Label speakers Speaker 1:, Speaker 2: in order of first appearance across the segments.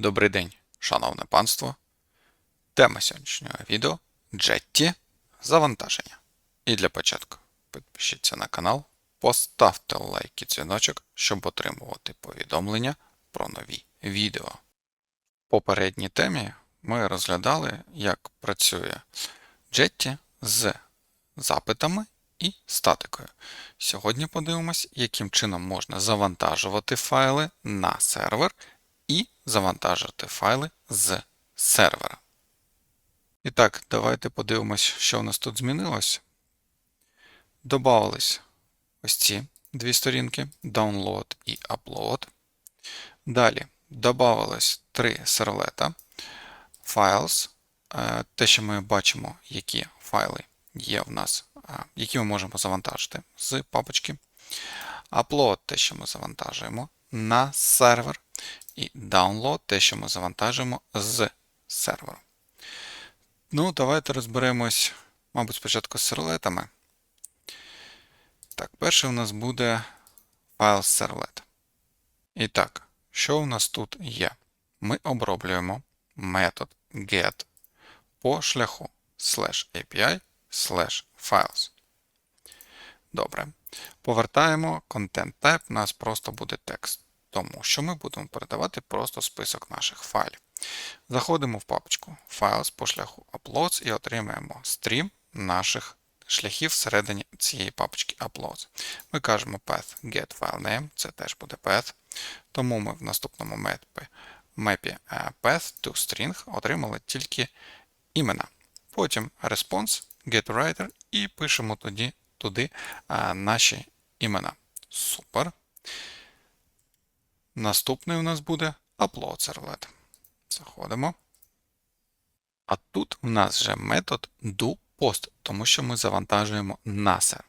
Speaker 1: Добрий день, шановне панство. Тема сьогоднішнього відео Jetty завантаження. І для початку підпишіться на канал, поставте лайк і дзвіночок, щоб отримувати повідомлення про нові відео. В попередній темі ми розглядали, як працює Jetty з запитами і статикою. Сьогодні подивимось, яким чином можна завантажувати файли на сервер і завантажити файли з сервера. І так, давайте подивимось, що у нас тут змінилось. Добавились ось ці дві сторінки: Download і Upload. Далі додавалось три сервлета. Files, е, те, що ми бачимо, які файли є в нас, е, які ми можемо завантажити з папочки. Upload те, що ми завантажуємо на сервер. І download те, що ми завантажимо з серверу. Ну, давайте розберемось, мабуть, спочатку з сервлетами. Так, перший у нас буде файл сервлет. І так, що у нас тут є? Ми оброблюємо метод get по шляху slash API slash files. Добре. Повертаємо content type, у нас просто буде текст. Тому що ми будемо передавати просто список наших файлів. Заходимо в папочку Files по шляху Uploads і отримаємо стрім наших шляхів всередині цієї папочки Uploads. Ми кажемо path get це теж буде path. Тому ми в наступному мепі, мепі path to string отримали тільки імена. Потім response, getWriter і пишемо тоді, туди наші імена. Супер. Наступний у нас буде upload servlet. Заходимо. А тут у нас вже метод doPost, тому що ми завантажуємо на сервер.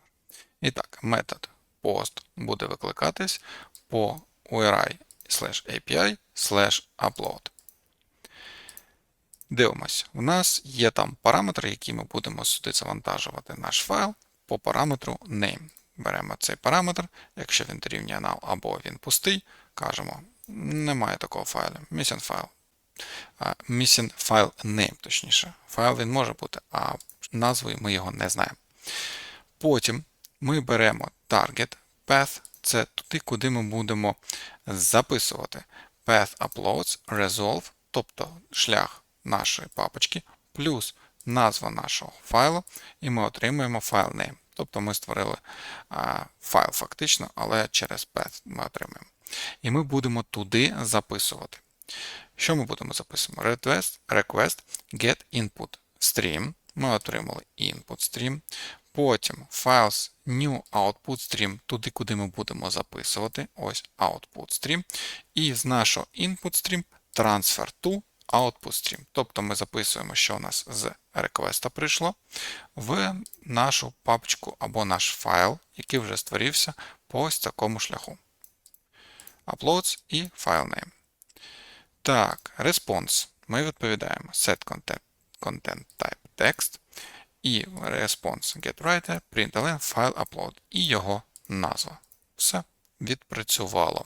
Speaker 1: І так, метод post буде викликатись по URI API upload. Дивимось, у нас є там параметри, які ми будемо сюди завантажувати наш файл по параметру name. Беремо цей параметр, якщо він дорівнює null або він пустий, кажемо, немає такого файлу. Missing file. Missing file name, точніше. Файл він може бути, а назвою ми його не знаємо. Потім ми беремо target path, це туди, куди ми будемо записувати path uploads resolve, тобто шлях нашої папочки, плюс назва нашого файлу, і ми отримуємо файл name. Тобто ми створили а, файл фактично, але через path ми отримаємо. І ми будемо туди записувати. Що ми будемо записувати? Request, request get input stream. Ми отримали input stream. Потім files new output stream, туди, куди ми будемо записувати. Ось output stream. І з нашого input stream transfer to output stream. Тобто ми записуємо, що у нас з request прийшло, в нашу папочку або наш файл, який вже створився по ось такому шляху. Uploads і FileName. Так, response. Ми відповідаємо set content, content type text і response getWriter, println file upload і його назва. Все, відпрацювало.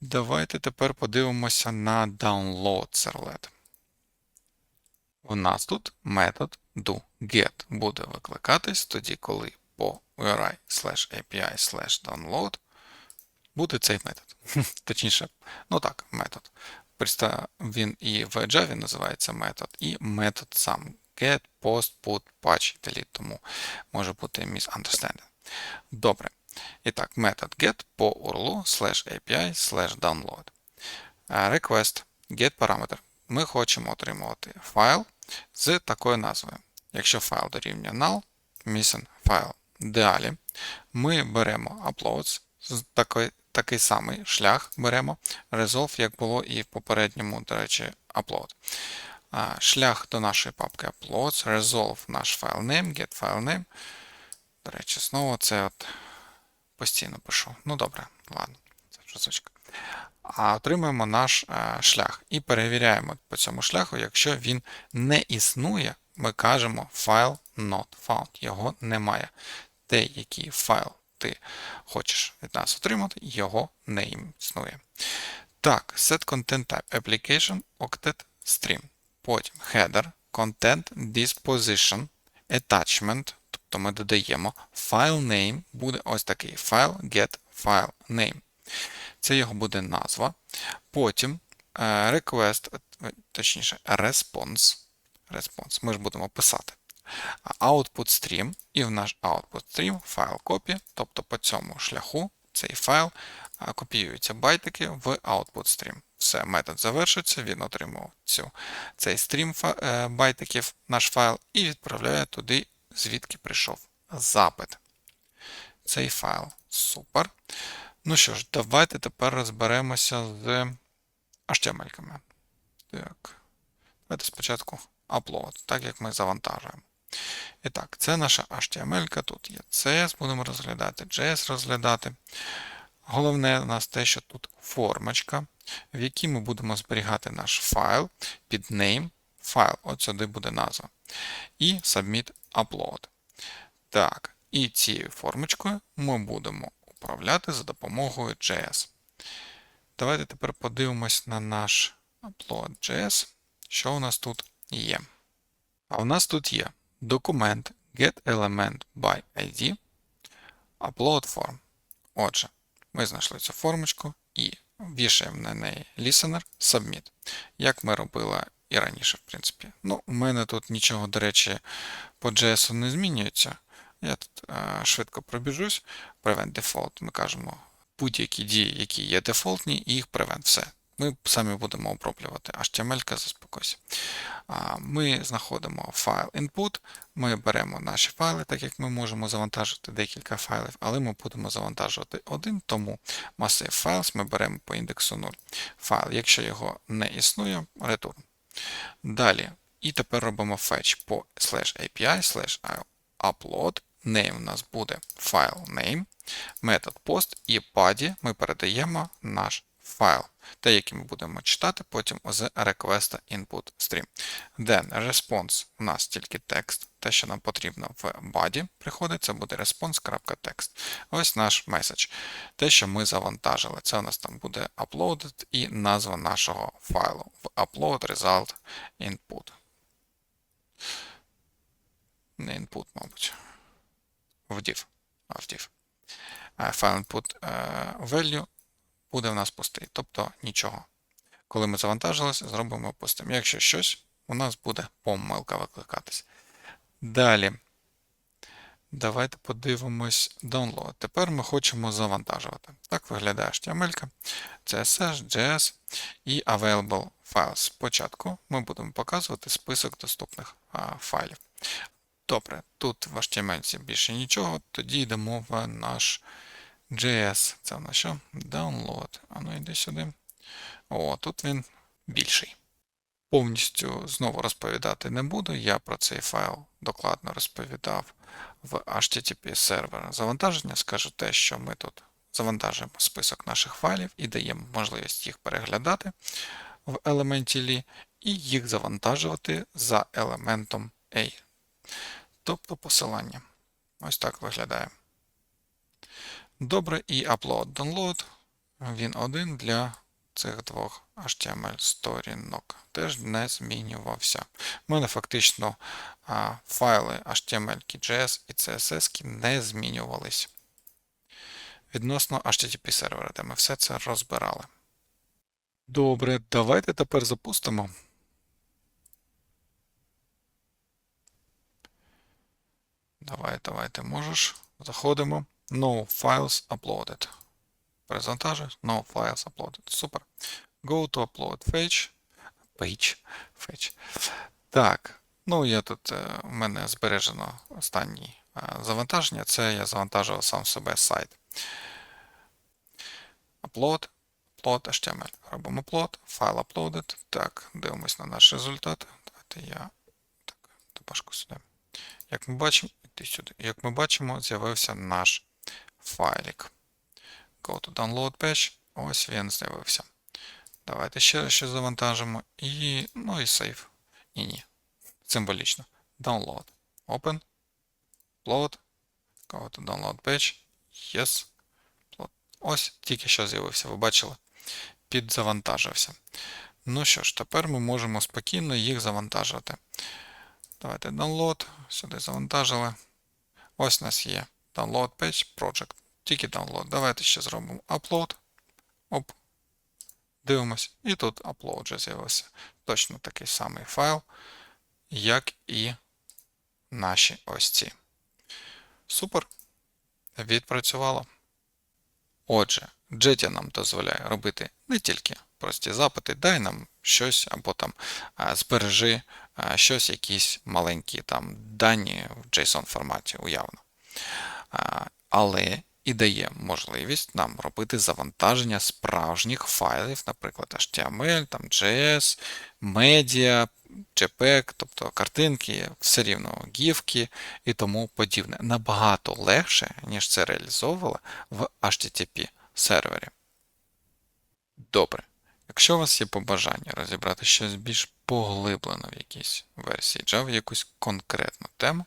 Speaker 1: Давайте тепер подивимося на download servlet. У нас тут метод doGet буде викликатись тоді, коли по URI API download буде цей метод. Точніше, ну так, метод. Він і в Java називається метод, і метод сам get, post, put, patch, delete, тому може бути misunderstanding. Добре. І так, метод get по URL slash API slash download. Request get параметр. Ми хочемо отримувати файл з такою назвою. Якщо файл дорівнює null, missing файл. Далі ми беремо uploads з такої, такий самий шлях беремо. Resolve, як було і в попередньому, до речі, upload. Шлях до нашої папки uploads, resolve наш файл name, get file name. До речі, знову це от постійно пишу. Ну добре, ладно, це звичка. А отримуємо наш е, шлях і перевіряємо по цьому шляху, якщо він не існує, ми кажемо file not found. Його немає. Те, який файл ти хочеш від нас отримати, його не існує. Так, set content type application octet stream. Потім header, content disposition, attachment, тобто ми додаємо file name, буде ось такий файл get file name. Це його буде назва. Потім е, request, точніше, response. response. Ми ж будемо писати. Output stream, і в наш output stream файл копі, тобто по цьому шляху цей файл копіюються байтики в output stream. Все, метод завершиться, він отримав цю, цей стрім е, байтиків, наш файл, і відправляє туди, звідки прийшов запит. Цей файл. Супер. Ну що ж, давайте тепер розберемося з HTML-ками. Так. Давайте спочатку upload, так як ми завантажуємо. І так, це наша HTML, тут є CS, будемо розглядати, JS розглядати. Головне у нас те, що тут формочка, в якій ми будемо зберігати наш файл під name, файл, от сюди буде назва. І submit upload. Так, і цією формочкою ми будемо управляти за допомогою JS. Давайте тепер подивимось на наш upload.js, що у нас тут є. А у нас тут є документ getElement by upload form. Отже, ми знайшли цю формочку і вішаємо на неї listener submit, як ми робили і раніше, в принципі. Ну, у мене тут нічого, до речі, по JS не змінюється. Я тут е, швидко пробіжусь. Prevent default, ми кажемо будь-які дії, які є дефолтні, і їх prevent. Все. Ми самі будемо оброблювати HTML, заспокойся. Ми знаходимо файл input, ми беремо наші файли, так як ми можемо завантажити декілька файлів, але ми будемо завантажувати один, тому масив files ми беремо по індексу 0. Файл, якщо його не існує, return. Далі. І тепер робимо fetch по slash API, slash upload. Name у нас буде файл name, метод post і body ми передаємо наш файл, те, який ми будемо читати потім з request input stream. Then response у нас тільки текст, те, що нам потрібно в body приходить, це буде response.text. Ось наш меседж. Те, що ми завантажили, це у нас там буде uploaded і назва нашого файлу в upload result input. Не input, мабуть. В div. А, в div. Файл input value буде в нас пустий, тобто нічого. Коли ми завантажилися, зробимо пустим. Якщо щось, у нас буде помилка викликатись. Далі. Давайте подивимось download. Тепер ми хочемо завантажувати. Так виглядає HTML, CSS, JS і Available Files. Спочатку ми будемо показувати список доступних а, файлів. Добре, тут в HTML більше нічого, тоді йдемо в наш JS. Це в нас що? Download. А ну йди сюди. О, тут він більший. Повністю знову розповідати не буду. Я про цей файл докладно розповідав в HTTP сервер завантаження. Скажу те, що ми тут завантажуємо список наших файлів і даємо можливість їх переглядати в елементі Li і їх завантажувати за елементом A. Тобто посилання. Ось так виглядає. Добре, і upload download. Він один для цих двох HTML сторінок. Теж не змінювався. У мене фактично а, файли HTML, JS і CSS не змінювались. Відносно HTTP сервера, де ми все це розбирали. Добре, давайте тепер запустимо. Давай, давайте можеш. Заходимо. No files uploaded. Перезавантажу. No files uploaded. Супер. Go to upload page. Page. Fetch. Так. Ну, я тут, у мене збережено останнє завантаження. Це я завантажував сам себе сайт. Upload. Upload HTML. Робимо upload. Файл uploaded. Так, дивимось на наш результат. Давайте я так, добашку сюди. Як ми бачимо. Як ми бачимо, з'явився наш файлик. Go to download page. Ось він з'явився. Давайте ще щось завантажимо. І, ну і save. Ні-ні. Символічно. Download. Open. Upload. Go to download page. Yes. Upload. Ось, тільки що з'явився. Ви бачили? підзавантажився. Ну що ж, тепер ми можемо спокійно їх завантажувати. Давайте download, сюди завантажили. Ось у нас є download page project. Тільки download. Давайте ще зробимо upload. Оп. Дивимось. І тут upload вже з'явився. Точно такий самий файл, як і наші ось ці. Супер. Відпрацювало. Отже, Jetty нам дозволяє робити не тільки прості запити, дай нам щось або там збережи щось, якісь маленькі там дані в JSON форматі уявно. Але і дає можливість нам робити завантаження справжніх файлів, наприклад, HTML, там JS, Media, JPEG, тобто картинки, все рівно гівки і тому подібне. Набагато легше, ніж це реалізовувало в HTTP сервері. Добре. Якщо у вас є побажання розібрати щось більш поглиблено в якійсь версії Java, якусь конкретну тему,